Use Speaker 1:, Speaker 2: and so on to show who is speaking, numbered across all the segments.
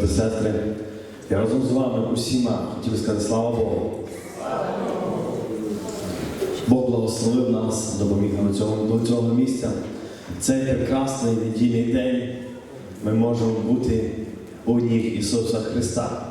Speaker 1: брати сестри, я разом з вами усіма хотів сказати слава Богу. Бог благословив нас, допоміг нам цього, до цього місця. Цей прекрасний недільний день ми можемо бути у ніг Ісуса Христа.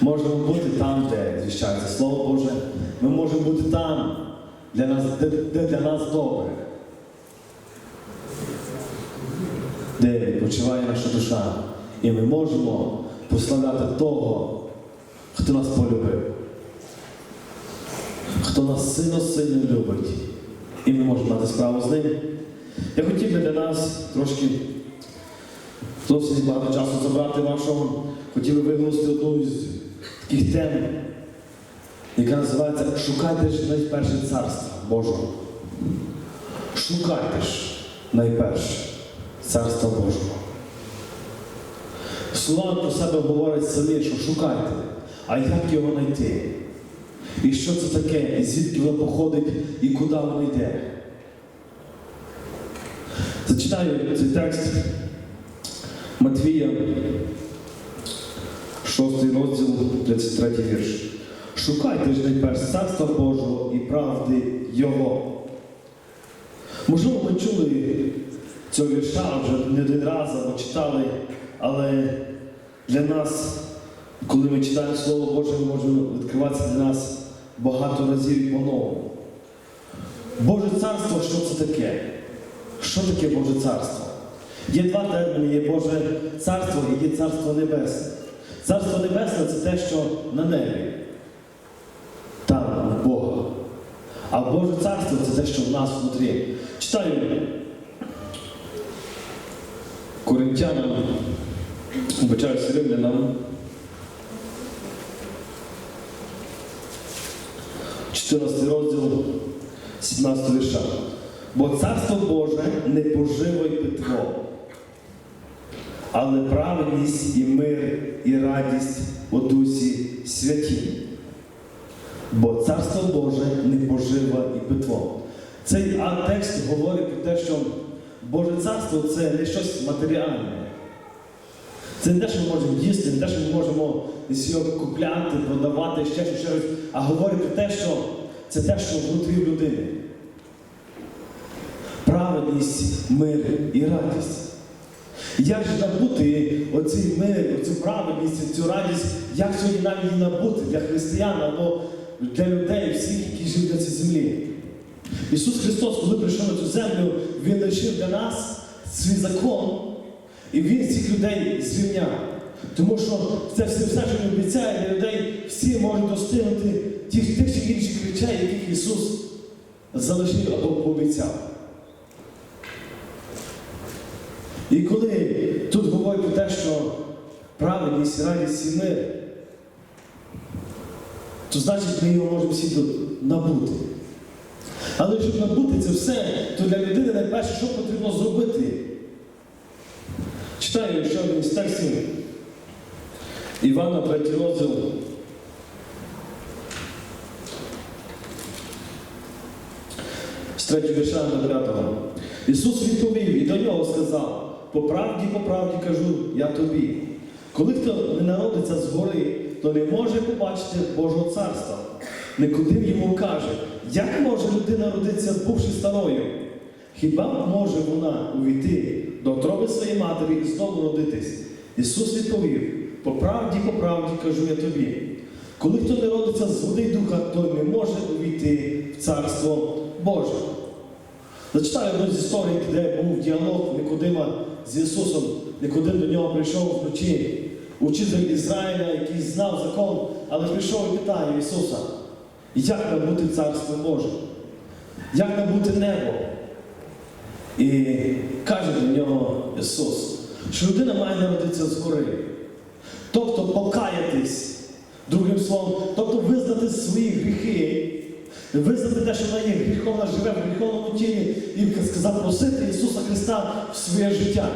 Speaker 1: Можемо бути там, де звіщається Слово Боже. Ми можемо бути там, де, нас, де, де для нас добре. Де відпочиває наша душа. І ми можемо прославляти того, хто нас полюбив, хто нас сильно-сильно любить. І ми можемо мати справу з ним. Я хотів би для нас трошки зовсім багато часу забрати вашого. Хотів би виголосити одну із таких тем, яка називається Шукайте ж найперше царства Божого. Шукайте ж найперше царства Божого. Слова про себе говорять самі, що шукайте, а як його знайти? І що це таке, і звідки воно походить, і куди воно йде? Зачитаю цей текст Матвія, 6 розділ, 33 вірш. Шукайте ж найперше царства Божого і правди Його. Можливо, ми чули цього вірша вже не один раз або читали, але для нас, коли ми читаємо Слово Боже, ми можемо відкриватися для нас багато разів по-новому. Боже царство, що це таке? Що таке Боже царство? Є два терміни: є Боже царство і є царство небесне. Царство небесне це те, що на небі, там, у Бога. А Боже царство це те, що в нас внутрі. Читаю Коринтянам, вибачаюся римлянам. 14 розділ 17 вірша. Бо царство Боже не поживо й питво, але праведність і мир, і радість у дусі святі. Бо царство Боже не пожива і питво. Цей текст говорить про те, що Боже царство це не щось матеріальне. Це не те, що ми можемо їсти, не те, що ми можемо десь купляти, продавати, ще щось, а говорить про те, що це те, що внутрі людини. Праведність, мир і радість. Як же набути оцей мир, оцю праведність, цю радість, як сьогодні нам її набути для християн або для людей, всіх, які живуть на цій землі? Ісус Христос, коли прийшов на цю землю, Він лишив для нас свій закон, і Він цих людей звільняв. Тому що це все, все, що Він обіцяє для людей, всі можуть достигнути тих, тих чи інших речей, яких Ісус залишив або пообіцяв. І коли тут говорять про те, що праведність, радість і мир, то значить ми його можемо всі набути. Але щоб набути це все, то для людини найперше, що потрібно зробити? Читаю ще один з текстів Івана 3 розділ. З 3 вірша до 9. Ісус відповів і до нього сказав: по правді, по правді кажу я тобі. Коли хто не народиться згори, то не може побачити Божого царства. Никодим йому каже, як може людина родитися, бувши старою? Хіба може вона увійти до отроби своєї матері і знову родитись? Ісус відповів: по правді, по правді кажу я тобі. Коли хто не родиться з води духа, то не може увійти в Царство Боже. Зачитаю одну з історій, де був діалог Никодима з Ісусом. Никодим до нього прийшов вночі, учитель Ізраїля, який знав закон, але прийшов і питає Ісуса, як набути Царство Боже? Як набути небо? І каже до нього Ісус, що людина має народитися згори. Тобто покаятись, другим словом, тобто визнати свої гріхи, визнати те, що вона є гріховна, живе в гріховному тілі, і запросити Ісуса Христа в своє життя.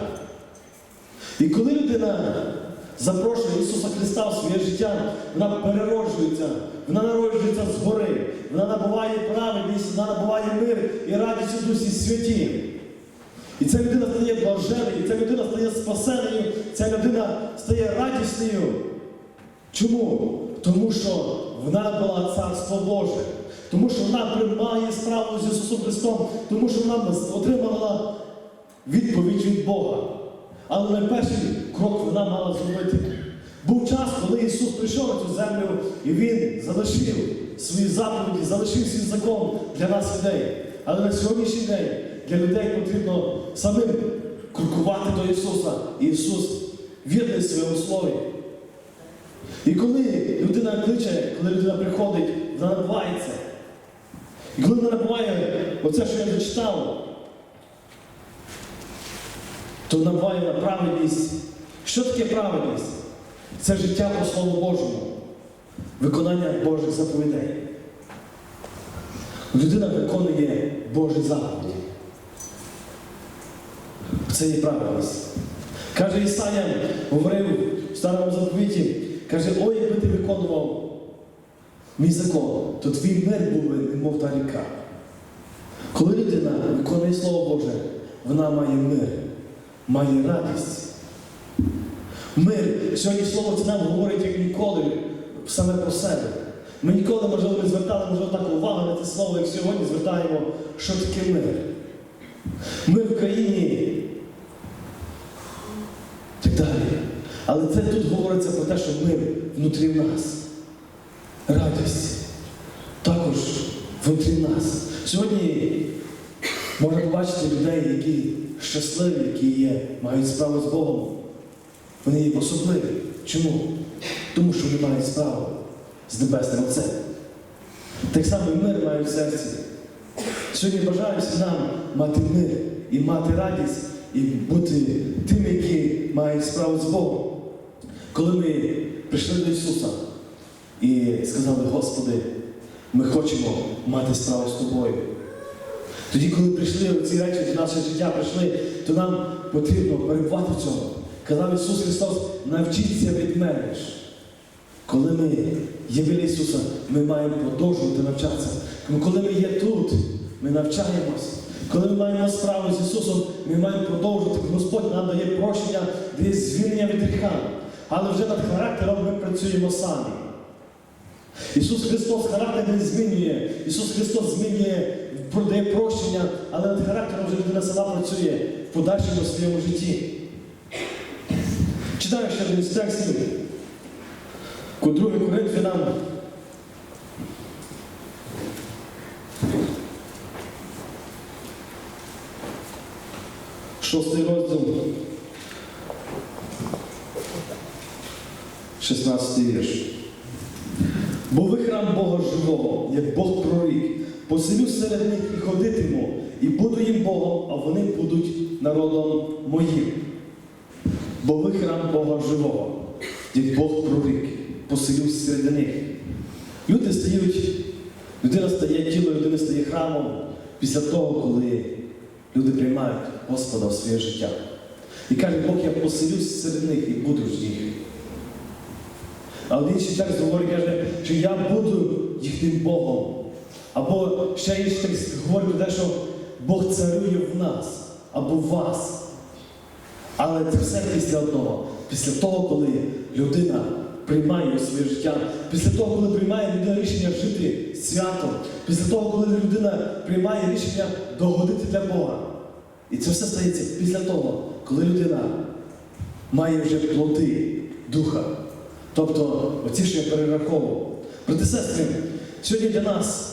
Speaker 1: І коли людина запрошує Ісуса Христа в своє життя, вона перероджується, вона народжується згори, вона набуває праведність, вона набуває мир і радість у дусі святі. І ця людина стає блаженою, і ця людина стає спасеною, ця людина стає радісною. Чому? Тому що вона була царство Боже, тому що вона приймає справу з Ісусом Христом, тому що вона отримала відповідь від Бога. Але найперший крок вона мала зробити. Був час, коли Ісус прийшов на цю землю, і Він залишив свої заповіді, залишив свій закон для нас людей. Але на сьогоднішній день для людей потрібно самим крокувати до Ісуса. Ісус вірний своєму слові. І коли людина кличе, коли людина приходить, вона набувається. І коли вона набуває оце, що я зачитав, то набуває на праведність. Що таке праведність? Це життя по Слову Божому, виконання Божих заповідей. Людина виконує Божі заповіді. Це є праведність. Каже Ісая, говорив в старому заповіті, каже, ой, якби ти виконував мій закон, то твій мир був би, немов та ріка. Коли людина виконує Слово Боже, вона має мир, має радість. Мир. Сьогодні слово це нам говорить як ніколи саме про себе. Ми ніколи, можливо, не звертали можливо, так увагу на це слово, як сьогодні звертаємо, що таке мир. Мир в країні далі. Але це тут говориться про те, що мир внутрі нас. Радість також внутрі нас. Сьогодні можна побачити людей, які щасливі, які є, мають справу з Богом. Вони є особливі. Чому? Тому що вони мають справу з Небесним Отцем. Так само і мир має в серці. Сьогодні всім нам мати мир і мати радість, і бути тими, які мають справу з Богом. Коли ми прийшли до Ісуса і сказали, Господи, ми хочемо мати справу з Тобою. Тоді, коли прийшли ці речі в наше життя прийшли, то нам потрібно перебувати в цьому. Казав Ісус Христос, навчіться від мене. Коли ми є біля Ісуса, ми маємо продовжувати навчатися. Коли ми є тут, ми навчаємось. Коли ми маємо справу з Ісусом, ми маємо продовжувати. Господь нам дає прощення, дає звільнення від гріха. Але вже над характером ми працюємо самі. Ісус Христос характер не змінює. Ісус Христос змінює, продає прощення, але над характером вже людина сама працює в подальшому своєму житті. Читаю ще один з текстів. У 2 Коринфянам. Шостий розділ. 16 вірш. Бо ви храм Бога живого, як Бог прорік, поселю серед них і ходитиму, і буду їм Богом, а вони будуть народом моїм. Бо ви храм Бога живого, як Бог прорік, поселю серед них. Люди стають, людина стає тіло, людина стає храмом після того, коли люди приймають Господа в своє життя. І каже, Бог, я поселюсь серед них і буду ж їх. А один інший текст говорить, каже, що я буду їхнім Богом. Або ще інший текст говорить про те, що Бог царює в нас або в вас. Але це все після одного. Після того, коли людина приймає своє життя, після того, коли приймає людина рішення жити святом, після того, коли людина приймає рішення догодити для Бога. І це все стається після того, коли людина має вже плоди Духа. Тобто, оці, що я перераховував. Проте, сестри, сьогодні для нас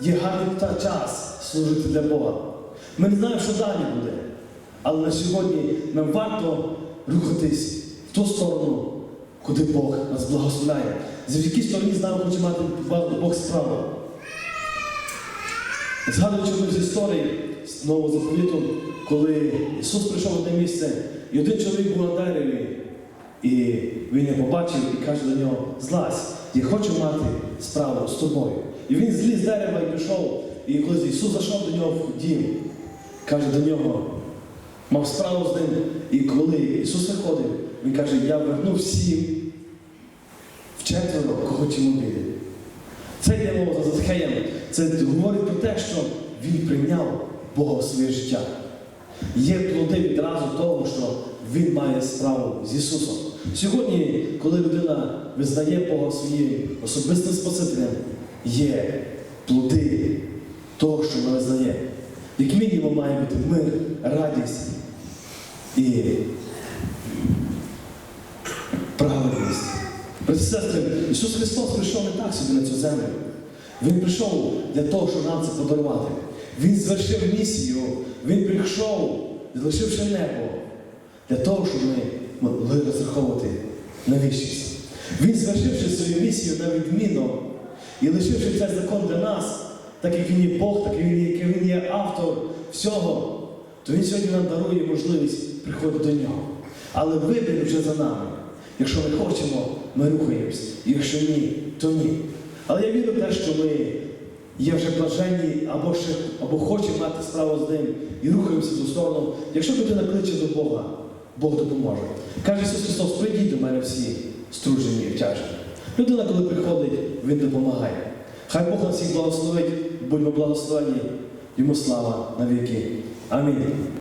Speaker 1: є гарний та час служити для Бога. Ми не знаємо, що далі буде. Але на сьогодні нам варто рухатись в ту сторону, куди Бог нас благословляє. З якій стороні з нами хоче мати Бог справу. Згадуючи з історій з Нового заповіту, коли Ісус прийшов в одне місце, і один чоловік був на дереві, і він його побачив і каже до нього, злазь, я хочу мати справу з тобою. І він зліз з дерева і пішов. І коли Ісус зайшов до нього в дім, каже до нього, мав справу з ним. І коли Ісус виходив, Він каже, я верну всім вчетверо, кого ті мобілі. Це йде мова за Захеєм. Це говорить про те, що він прийняв Бога в своє життя. Є плоди відразу того, що він має справу з Ісусом. Сьогодні, коли людина визнає Бога своїм особистим Спасителем, є плоди того, що вона визнає. Як мінімум має бути мир, радість і праведність. Сестри, Ісус Христос прийшов не так собі на цю землю. Він прийшов для того, щоб нам це подарувати. Він звершив місію, Він прийшов, залишивши небо, для того, щоб ми могли розраховувати на вічність. Він звершивши свою місію на відміну і лишивши цей закон для нас, так як він є Бог, так як він є, автор всього, то він сьогодні нам дарує можливість приходити до нього. Але вибір вже за нами. Якщо ми хочемо, ми рухаємось. Якщо ні, то ні. Але я вірю в те, що ми є вже блаженні або, ще, або хочемо мати справу з ним і рухаємося до сторону. Якщо людина кличе до Бога, Бог допоможе. Каже Ісус Христос, прийдіть до мене всі стружені і тяжкі. Людина, коли приходить, Він допомагає. Хай Бог нас всіх благословить, будьмо благословені, йому слава на віки. Амінь.